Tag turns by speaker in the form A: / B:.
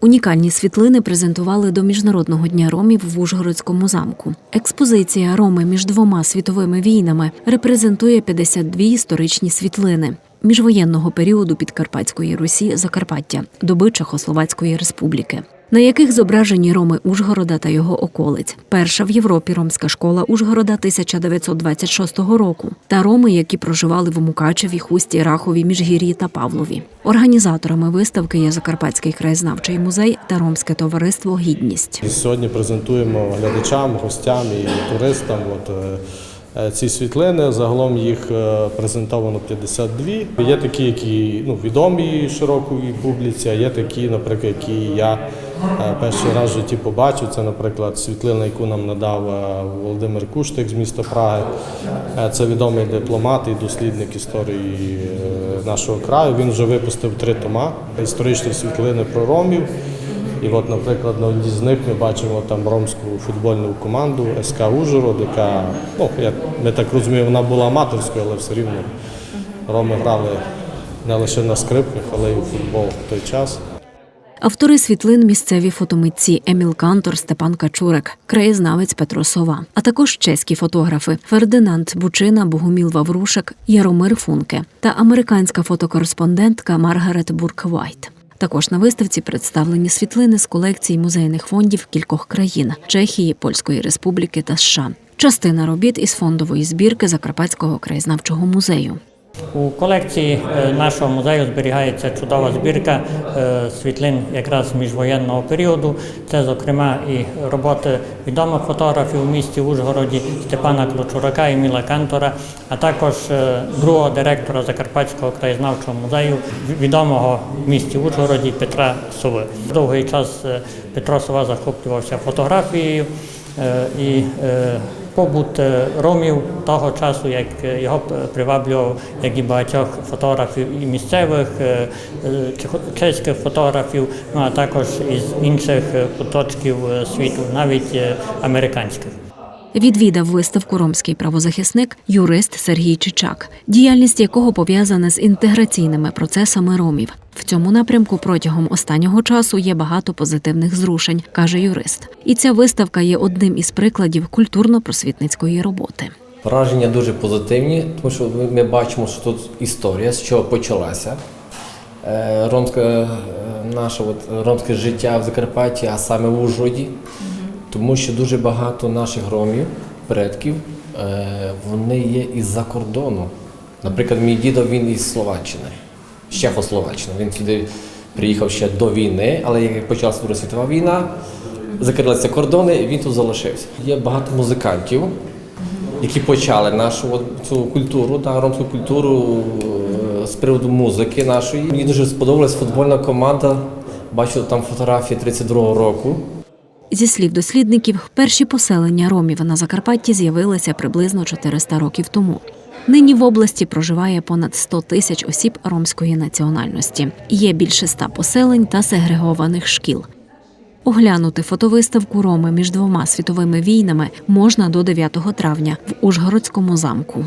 A: Унікальні світлини презентували до Міжнародного дня ромів в Ужгородському замку. Експозиція Роми між двома світовими війнами репрезентує 52 історичні світлини. Міжвоєнного періоду Підкарпатської Русі Закарпаття, доби Чехословацької Республіки, на яких зображені роми Ужгорода та його околиць. Перша в Європі ромська школа Ужгорода 1926 року та роми, які проживали в Мукачеві, Хусті, Рахові, Міжгір'ї та Павлові. Організаторами виставки є Закарпатський краєзнавчий музей та Ромське товариство Гідність.
B: І Сьогодні презентуємо глядачам, гостям і туристам. От, е, е, ці світлини загалом їх е, презентовано 52. Є такі, які ну, відомі широкій публіці, а є такі, наприклад, які я перший раз в житті побачив. Це, наприклад, світлина, яку нам надав е, Володимир Куштик з міста Праги. Е, Це відомий дипломат і дослідник історії е, нашого краю. Він вже випустив три тома історичні світлини про ромів. І от, наприклад, на одній з них ми бачимо там ромську футбольну команду СК Ужгород, яка, ну, я, ми так розуміємо, вона була аматорською, але все рівно роми грали не лише на скрипках, але й у футбол в той час.
A: Автори світлин місцеві фотомитці Еміл Кантор, Степан Качурек, краєзнавець Петро Сова, а також чеські фотографи Фердинанд Бучина, Богоміл Ваврушек, Яромир Функе та американська фотокореспондентка Маргарет Бурк-Вайт. Також на виставці представлені світлини з колекцій музейних фондів кількох країн Чехії, Польської Республіки та США. Частина робіт із фондової збірки Закарпатського краєзнавчого музею.
C: У колекції е, нашого музею зберігається чудова збірка е, світлин якраз міжвоєнного періоду. Це, зокрема, і роботи відомих фотографів у місті Ужгороді Степана Клочурака і Міла Кантора, а також е, другого директора Закарпатського краєзнавчого музею, відомого в місті Ужгороді Петра Сови. Довгий час Петро Сова захоплювався фотографією і побут е, ромів того часу, як е, його приваблював, як і багатьох фотографів і місцевих, е, чеських фотографів, ну а також із інших куточків світу, навіть американських.
A: Відвідав виставку ромський правозахисник юрист Сергій Чичак, діяльність якого пов'язана з інтеграційними процесами ромів. В цьому напрямку протягом останнього часу є багато позитивних зрушень, каже юрист. І ця виставка є одним із прикладів культурно-просвітницької роботи.
D: Враження дуже позитивні, тому що ми- бачимо, що тут історія, з чого почалася. Е, Ромське, наше от, ромське життя в Закарпатті, а саме в Ужгороді, тому що дуже багато наших ромів, предків, е, вони є із-за кордону. Наприклад, мій дідо він із Словаччини, з Чехословаччини. Він сюди приїхав ще до війни, але як почалася Друга світова війна, закрилися кордони, і він тут залишився. Є багато музикантів, які почали нашу цю культуру, та ромську культуру е, з приводу музики нашої. Мені дуже сподобалась футбольна команда. Бачу там фотографії 32-го року.
A: Зі слів дослідників, перші поселення ромів на Закарпатті з'явилися приблизно 400 років тому. Нині в області проживає понад 100 тисяч осіб ромської національності. Є більше ста поселень та сегрегованих шкіл. Оглянути фотовиставку Роми між двома світовими війнами можна до 9 травня в Ужгородському замку.